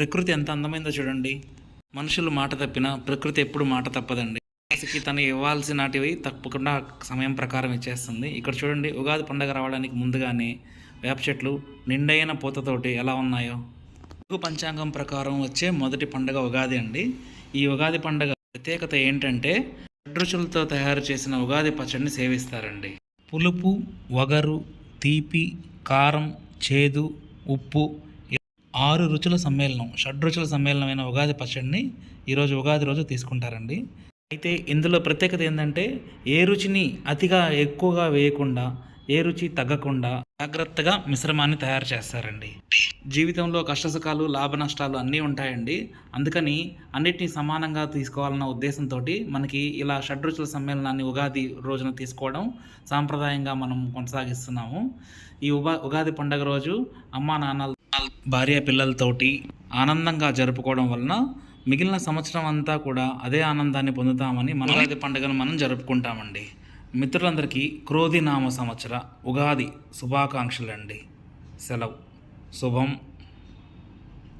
ప్రకృతి ఎంత అందమైందో చూడండి. మనుషులు మాట తప్పినా ప్రకృతి ఎప్పుడు మాట తప్పదండి. రాశికి తను ఇవ్వాల్సినటివి తప్పకుండా సమయం ప్రకారం ఇచ్చేస్తుంది. ఇక్కడ చూడండి ఉగాది పండగ రావడానికి ముందుగానే వేప చెట్లు నిండైన పూతతోటి ఎలా ఉన్నాయో. తెలుగు పంచాంగం ప్రకారం వచ్చే మొదటి పండుగ ఉగాది అండి. ఈ ఉగాది పండగ ప్రత్యేకత ఏంటంటే షడ్రుచులతో తయారు చేసిన ఉగాది పచ్చడిని సేవిస్తారండి. పులుపు వగరు తీపి కారం చేదు ఉప్పు ఆరు రుచుల సమ్మేళనం షడ్రుచుల సమ్మేళనమైన ఉగాది పచ్చడిని ఈరోజు ఉగాది రోజు తీసుకుంటారండి. అయితే ఇందులో ప్రత్యేకత ఏంటంటే ఏ రుచిని అతిగా ఎక్కువగా వేయకుండా ఏ రుచి తగ్గకుండా జాగ్రత్తగా మిశ్రమాన్ని తయారు చేస్తారండి. జీవితంలో కష్టసుఖాలు లాభ నష్టాలు అన్నీ ఉంటాయండి. అందుకని అన్నిటినీ సమానంగా తీసుకోవాలన్న ఉద్దేశంతో మనకి ఇలా షడ్రుచుల సమ్మేళనాన్ని ఉగాది రోజున తీసుకోవడం సాంప్రదాయంగా మనం కొనసాగిస్తున్నాము. ఈ ఉగా ఉగాది పండుగ రోజు అమ్మా నాన్నల భార్య పిల్లలతోటి ఆనందంగా జరుపుకోవడం వలన మిగిలిన సంవత్సరం అంతా కూడా అదే ఆనందాన్ని పొందుతామని మనగాది పండుగను మనం జరుపుకుంటామండి. మిత్రులందరికీ క్రోధి నామ సంవత్సర ఉగాది శుభాకాంక్షలండి. సెలవు. శుభం.